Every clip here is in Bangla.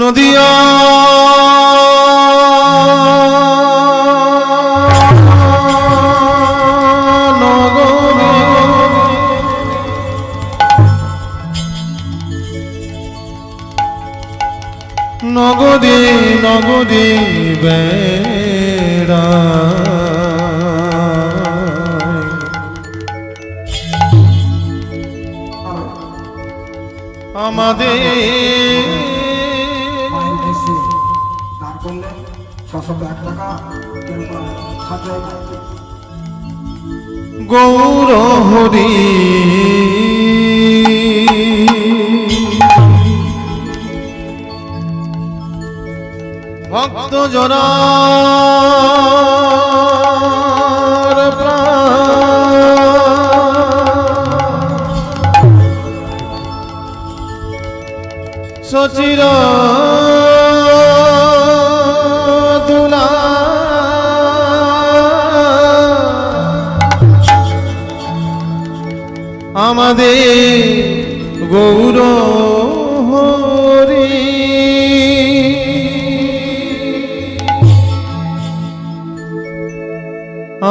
নদিয়া। নগদী নগদী বে গৌর হরি। ভক্ত জনা সচির আমাদের গৌর হরি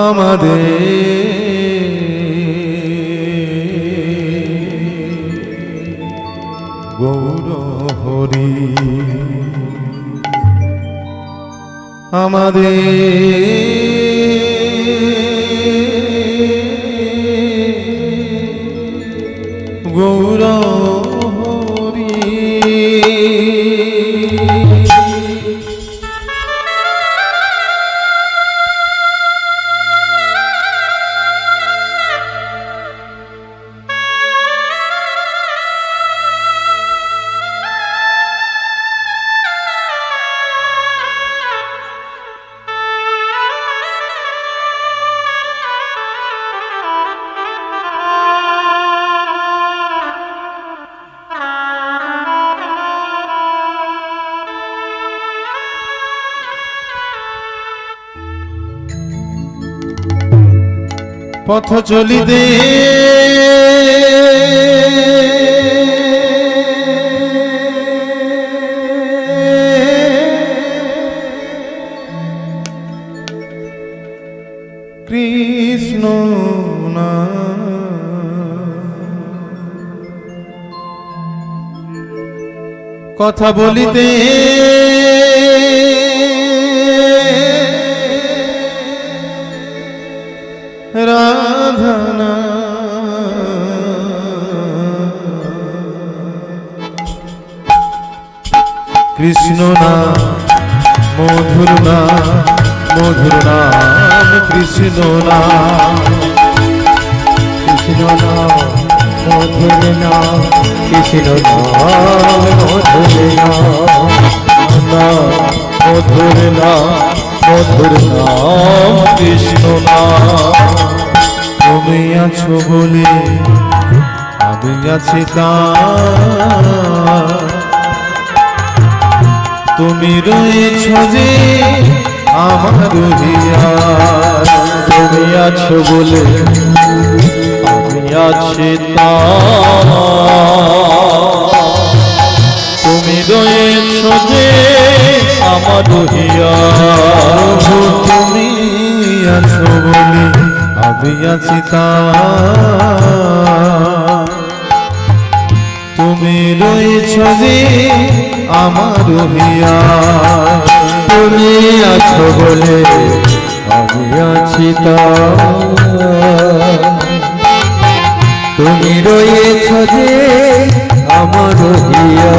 আমাদের গৌর হরি আমাদের পথ চলিতে কৃষ্ণ কথা বলিতে কৃষ্ণ না মধুর না মধুর নাম, কৃষ্ণ না কৃষ্ণ নাম, মধুর নাম, কৃষ্ণ নাম, মধুর নাম। মধুর নাম মধুর নাম, কৃষ্ণ নাম। তুমি আছো বলে আমি আছি তা তুমি রয়েছ যে আমার তুমি আছো বলে আমি আছি তুমি রয়েছ যে আমার হিয়া তুমি আছো বলে আমি আছি তা। তুমি রয়েছ যে আমার তুমি আছো বলে আমি আছি তুমি রয়েছ যে আমার হিয়া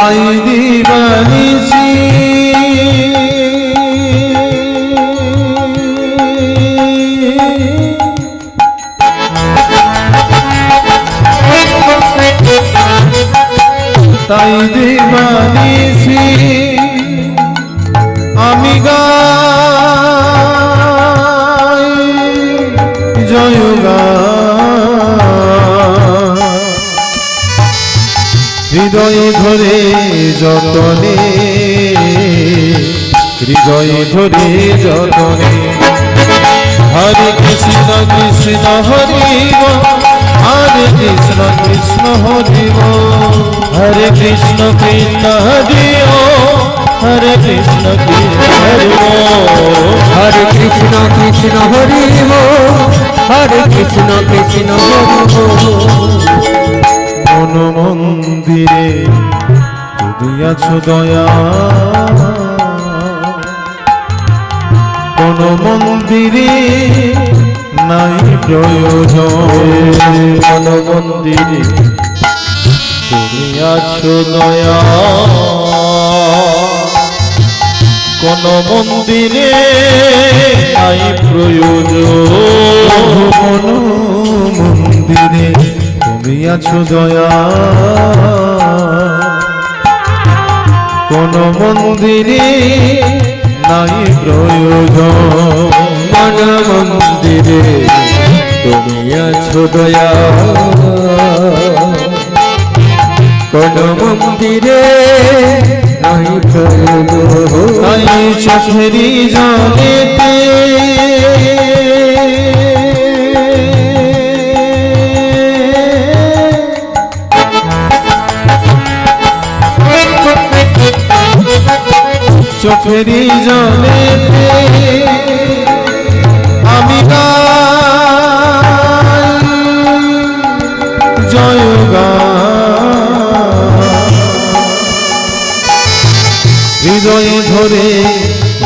আই দিবানিসি ধরে যতনে হরে কৃষ্ণ কৃষ্ণ হরি হরে কৃষ্ণ কৃষ্ণ হরি বল হরে কৃষ্ণ কৃষ্ণ হরি বল হরে কৃষ্ণ কৃষ্ণ হরি বল হরে কৃষ্ণ কৃষ্ণ হরি হো হরে কৃষ্ণ কৃষ্ণ হরি হো মন মন্দিরে আছো দয়া। কোন মন্দিরে নাই প্রয়োজন। মন্দিরে তুমি আছো দয়া। কোন মন্দিরে নাই প্রয়োজন। কোন মন্দিরে তুমি আছো দয়া। কোন মন্দিরে নাই প্রয়োজন মন মন্দিরে তুমি আছো কোন মন্দিরে নাই প্রয়োজন নাই চোখেরি জলেতে। চোখেরি জলেতে আমি জয় গান হৃদয়ে ধরে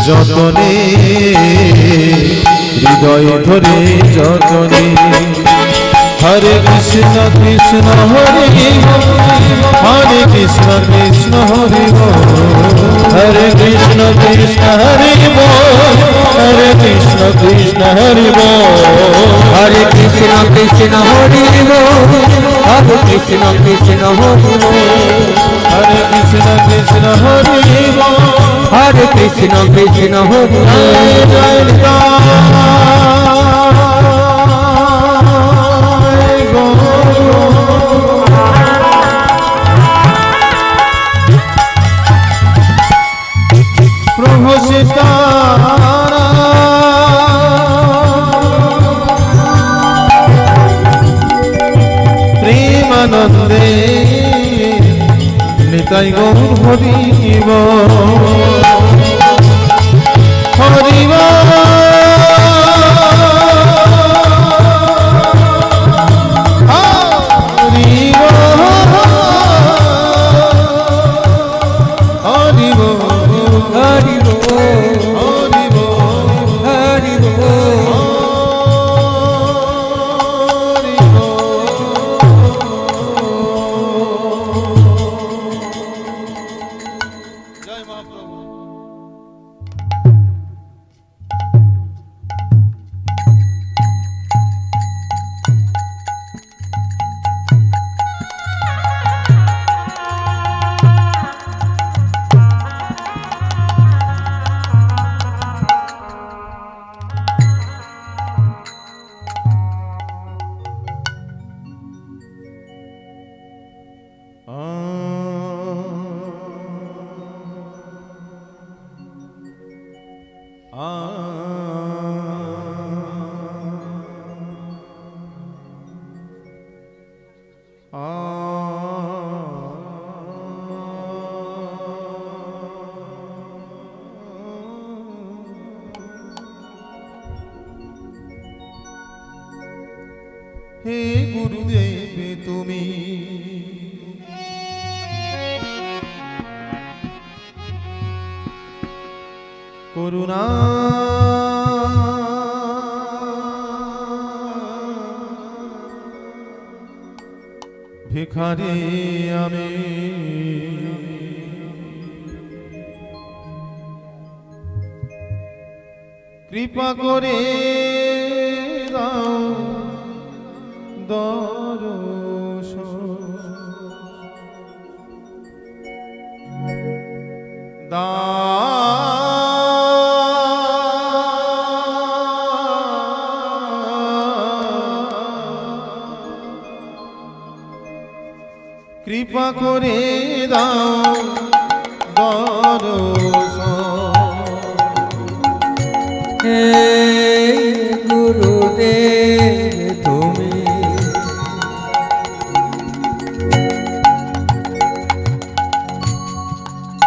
যতনে হৃদয়ে ধরে যতনে। হরে কৃষ্ণ কৃষ্ণ হরে হরে কৃষ্ণ কৃষ্ণ হরে হরে কৃষ্ণ কৃষ্ণ হরে হরে কৃষ্ণ কৃষ্ণ হরে হরে কৃষ্ণ কৃষ্ণ হরি হরে কৃষ্ণ কৃষ্ণ হরি হরে কৃষ্ণ কৃষ্ণ হরে হরে কৃষ্ণ কৃষ্ণ হরি জয় জয়। নিতাই গৌর হরিব। হে গুরুদেব তুমি করুণা ভিখারি আমি। কৃপা করে দাও দর্শন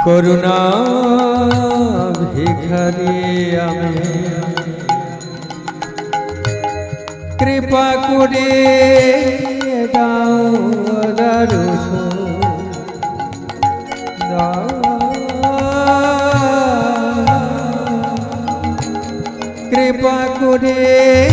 করুণা ভিখারি আমি। কৃপা করে দাও দর্শন কৃপা করে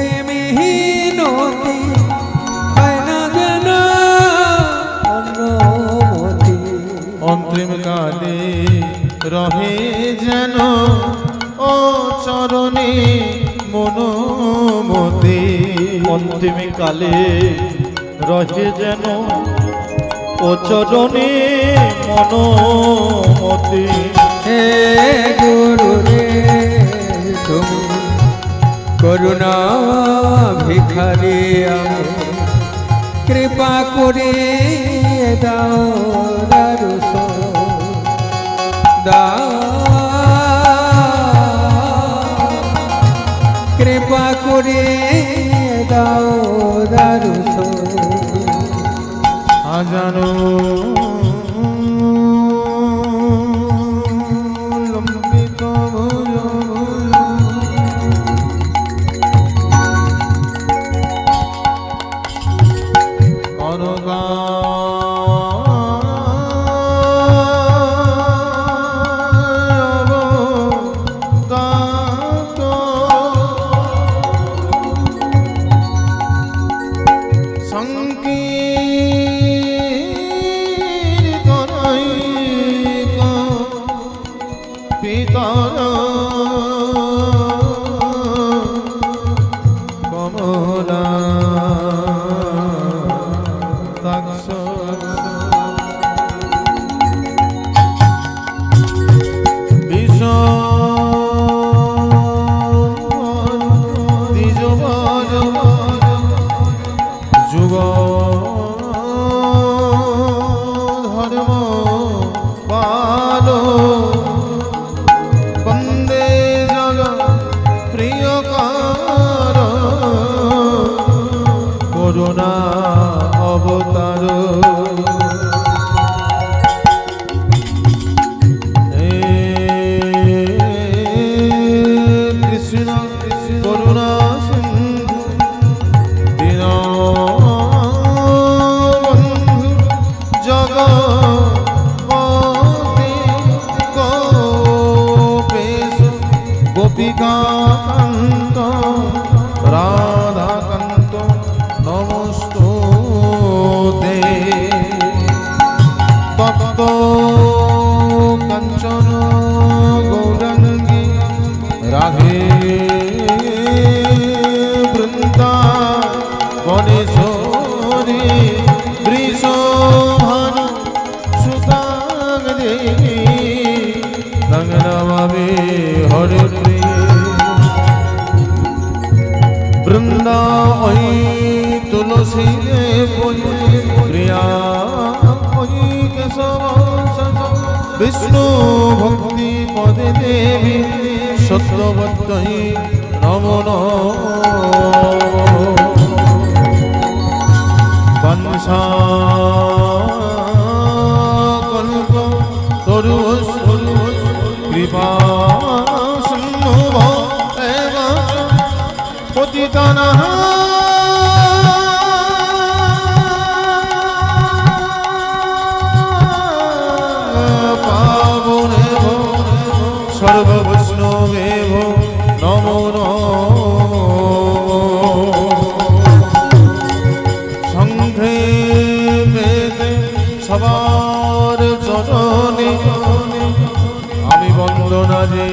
কালে রহে যেন ও চরণে মনোমতে। অন্তিমে কালে রহে যেন ও চরণে মনোমতে। হে গুরু তুমি করুণা ভিখারি আমি কৃপা করে দাও করে দাও দারুস আজানো સંતો રામ বিষ্ণু ভক্তি পদে দেবী সত্যবত্যই নমন বংশা কল্প তরু কৃপা সিন্ধু পতিতানা সর্ববৈষ্ণবে নমো সংঘে বেদে সবার চরণে আমি বন্দনা যে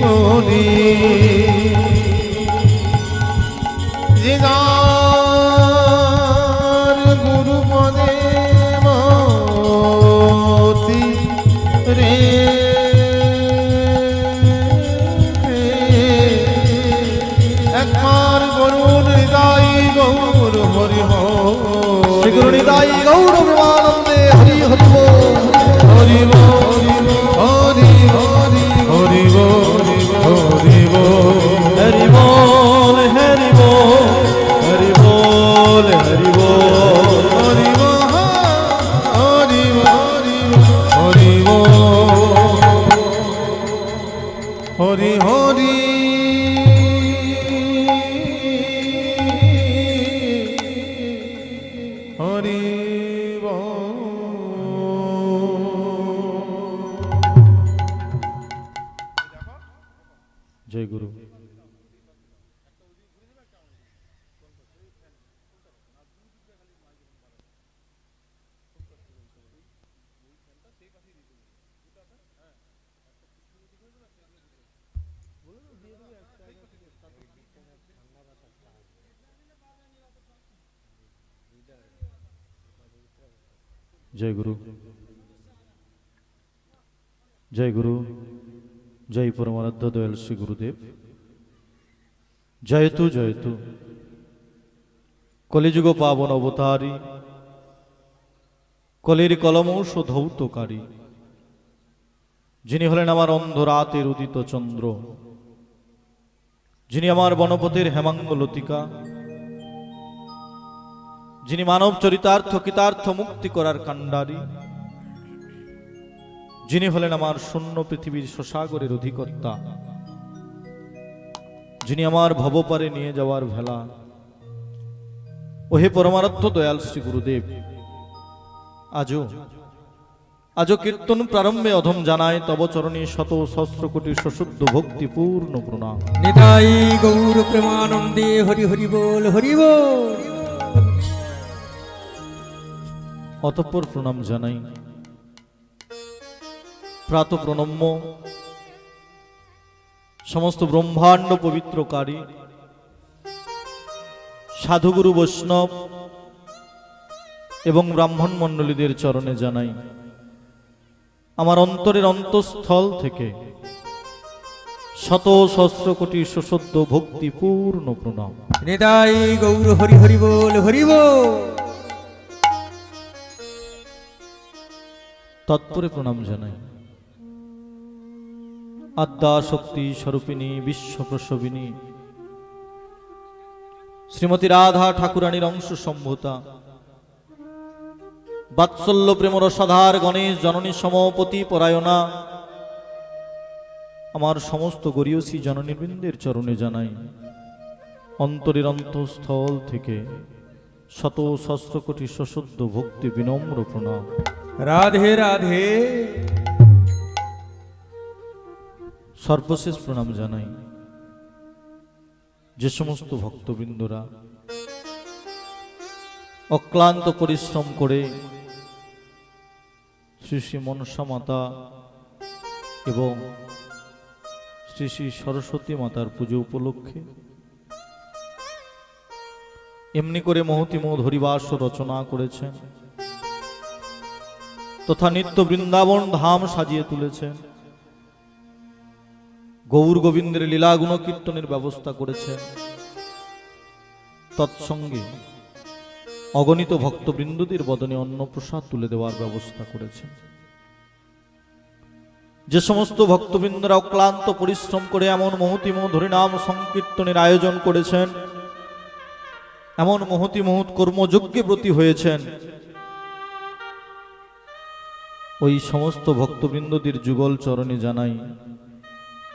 করি। যে যার হৃদয় গৌর হরি শ্রী গুরু নিতাই গৌর প্রেমানন্দে হরি হরি বল জয় গুরু। জয় গুরু। জয় পরমারাধ্য দয়াল শ্রী গুরুদেব। জয়তু জয়তু কলিযুগ পাবন অবতারী। কলির কলমৌষ ধৌতকারী যিনি হলেন আমার অন্ধরাতের উদিত চন্দ্র। যিনি আমার বনপথের হেমাঙ্গ লতিকা। যিনি মানব চরিতার্থ, কৃতার্থ মুক্তি করার কাণ্ডারী। যিনি হলেন আমার শূন্য পৃথিবীর শশাগরের অধিকর্তা। যিনি আমার ভবপারে নিয়ে যাওয়ার ভেলা। ওহে পরমারাধ্য দয়াল শ্রী গুরুদেব, আজও আজও কীর্তন প্রারম্ভে অধম জানায়, তব চরণে শত সহস্র কোটি সশুদ্ধ ভক্তি পূর্ণ প্রণাম। নিতাই গৌর প্রেমানন্দে হরি হরি বল হরি বল। অতঃপর প্রণাম জানাই। প্রাত প্রণম্য। সমস্ত ব্রহ্মাণ্ড পবিত্রকারী। সাধুগুরু বৈষ্ণব এবং ব্রাহ্মণ মণ্ডলীদের চরণে জানাই, আমার অন্তরের অন্তঃস্থল থেকে শত সহস্র কোটি সশব্দ ভক্তিপূর্ণ প্রণাম। নিতাই গৌর হরি হরি বল হরি বল। তৎপরে প্রণাম জানাই। আদ্যা শক্তি স্বরূপিণী বিশ্বপ্রসবিনী শ্রীমতী রাধা ঠাকুরানীর অংশ সম্ভূতা। বাৎসল্য প্রেমর সাধার গণেশ জননী সমপতি পরায়ণা। আমার সমস্ত গরিয়সী জননীবৃন্দের চরণে জানাই। অন্তরের অন্তঃস্থল থেকে শত সহস্র কোটি সশুদ্ধ ভক্তি বিনম্র প্রণাম। রাধে রাধে। সর্বশেষ প্রণাম জানাই যে সমস্ত ভক্তবৃন্দরা। অক্লান্ত পরিশ্রম করে শ্রী শ্রী মনসা মাতা এবং শ্রী শ্রী সরস্বতী মাতার পুজো উপলক্ষে এমনি করে মহতিমোধ হরিবাস রচনা করেছেন। তথা নিত্য বৃন্দাবন ধাম সাজিয়ে তুলেছেন। গৌর গোবিন্দের লীলাগুণ কীর্তনের ব্যবস্থা করেছেন। তৎসঙ্গে অগণিত ভক্তবৃন্দদের বদনে অন্নপ্রসাদ তুলে দেওয়ার ব্যবস্থা করেছেন। যে সমস্ত ভক্তবৃন্দরা অক্লান্ত পরিশ্রম করে এমন মহতিম হরিনাম সংকীর্তনের আয়োজন করেছেন, এমন মহতি মহৎ কর্মযজ্ঞে ব্রতী হয়েছেন ওই সমস্ত ভক্তবৃন্দদের যুগল চরণে জানাই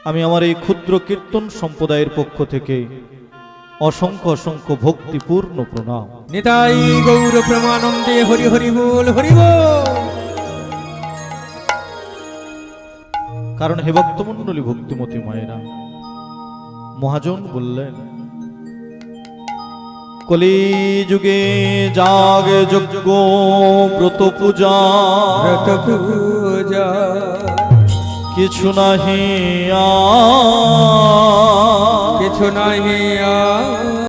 আমি আমার এই ক্ষুদ্র কীর্তন সম্প্রদায়ের পক্ষ থেকে অসংখ্য অসংখ্য ভক্তিপূর্ণ প্রণাম। নিতাই গৌর প্রেমানন্দে হরি হরি বল হরি কারণ হে ভক্তমণ্ডলী ভক্তিমতী মায়েরা মহাজন বললেন কলি যুগে জাগ যজ্ঞ ব্রত পূজা। ব্রত পূজা। কিছু নাহি কিছু নাহি